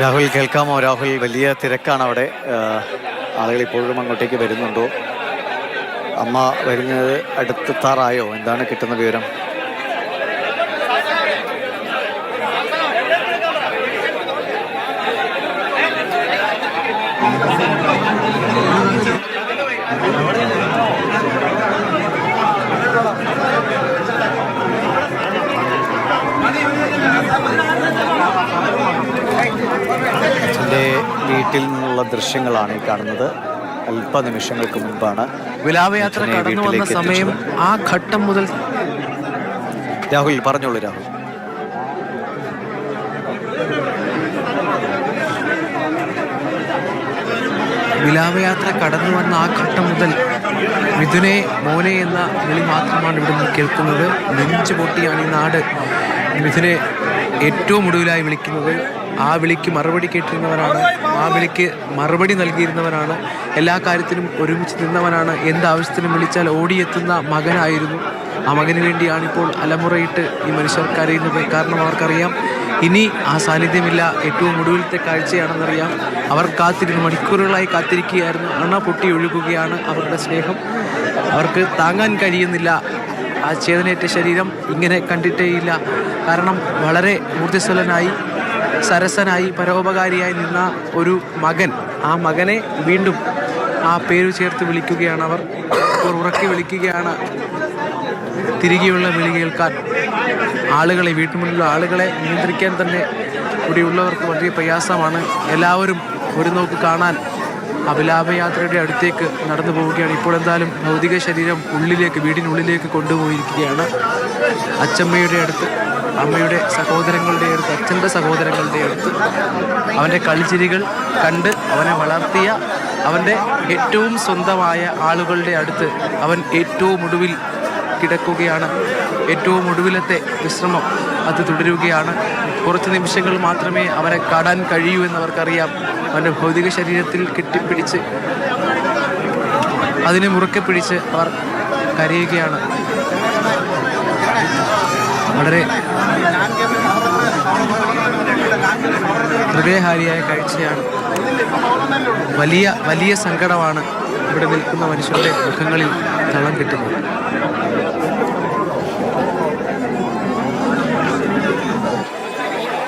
രാഹുൽ കേൾക്കാമോ? രാഹുൽ വലിയ തിരക്കാണ് അവിടെ ആളുകൾ ഇപ്പോഴും അങ്ങോട്ടേക്ക് വരുന്നുണ്ടോ? അമ്മ വരുന്നത് അടുത്തെത്താറായോ എന്താണ് കിട്ടുന്ന വിവരം? വീട്ടിൽ നിന്നുള്ള ദൃശ്യങ്ങളാണ് ഈ കാണുന്നത്. അല്പനിമിഷങ്ങൾക്ക് മുൻപാണ് വിലാപയാത്ര കടന്നു വന്ന സമയം ആ ഘട്ടം മുതൽ രാഹുൽ പറഞ്ഞോളൂ രാഹുൽ. വിലാപയാത്ര കടന്നു വന്ന ആ ഘട്ടം മുതൽ മിഥുനെ മോനെ എന്ന വിളി മാത്രമാണ് ഇവിടെ നിന്ന് കേൾക്കുന്നത്. നെഞ്ചു പൊട്ടിയാണ് ഈ നാട്. മിഥുനെ ഏറ്റവും ഒടുവിലായി വിളിക്കുന്നത്. ആ വിളിക്ക് മറുപടി കേട്ടിരുന്നവനാണ് ആ വിളിക്ക് മറുപടി നൽകിയിരുന്നവനാണ് എല്ലാ കാര്യത്തിനും ഒരുമിച്ച് നിന്നവനാണ് എന്താവശ്യത്തിനും വിളിച്ചാൽ ഓടിയെത്തുന്ന മകനായിരുന്നു. ആ മകന് വേണ്ടിയാണ് ഇപ്പോൾ അലമുറയിട്ട് ഈ മനുഷ്യർ കരയുന്നത്. കാരണം അവർക്കറിയാം ഇനി ആ സാന്നിധ്യമില്ല. ഏറ്റവും ഒടുവിലത്തെ കാഴ്ചയാണെന്നറിയാം. അവർ കാത്തിരുന്ന് മണിക്കൂറുകളായി കാത്തിരിക്കുകയായിരുന്നു. അണ പൊട്ടി ഒഴുകുകയാണ് അവരുടെ സ്നേഹം. അവർക്ക് താങ്ങാൻ കഴിയുന്നില്ല. ആ ചേതനേറ്റ ശരീരം ഇങ്ങനെ കണ്ടിട്ടേയില്ല. കാരണം വളരെ ഊർജസ്വലനായി സരസനായി പരോപകാരിയായി നിന്ന ഒരു മകൻ. ആ മകനെ വീണ്ടും ആ പേര് ചേർത്ത് വിളിക്കുകയാണ് അവർ. ഉറക്കി വിളിക്കുകയാണ്. തിരികെയുള്ള വിളി കേൾക്കാൻ. ആളുകളെ വീട്ടുമുന്നിലുള്ള ആളുകളെ നിയന്ത്രിക്കാൻ തന്നെ ഇവിടെയുള്ളവർക്ക് വലിയ പ്രയാസമാണ്. എല്ലാവരും ഒരു നോക്ക് കാണാൻ അഭിലാപയാത്രയുടെ അടുത്തേക്ക് നടന്നു പോവുകയാണ്. ഇപ്പോൾ എന്തായാലും ഭൗതിക ശരീരം ഉള്ളിലേക്ക് വീടിനുള്ളിലേക്ക് കൊണ്ടുപോയിരിക്കുകയാണ്. അച്ചമ്മയുടെ അടുത്ത് അമ്മയുടെ സഹോദരങ്ങളുടെ അടുത്ത് അച്ഛന്റെ സഹോദരങ്ങളുടെ അടുത്ത് അവന്റെ കളിച്ചിരികൾ കണ്ട് അവനെ വളർത്തിയ അവന്റെ ഏറ്റവും സ്വന്തമായ ആളുകളുടെ അടുത്ത് അവൻ ഏറ്റവും ഒടുവിൽ കിടക്കുകയാണ്. ഏറ്റവും ഒടുവിലത്തെ വിശ്രമം അത് തുടരുകയാണ്. കുറച്ച് നിമിഷങ്ങൾ മാത്രമേ അവനെ കാണാൻ കഴിയൂ എന്നവർക്കറിയാം അവന്റെ ഭൗതിക ശരീരത്തിൽ കെട്ടിപ്പിടിച്ച് അതിനെ മുറുക്കെ പിടിച്ച് അവർ കരയുകയാണ്. വളരെ ഹൃദയഹാരിയായ കാഴ്ചയാണ്. വലിയ വലിയ സങ്കടമാണ് ഇവിടെ നിൽക്കുന്ന മനുഷ്യരുടെ മുഖങ്ങളിൽ തളം കിട്ടുന്നത്.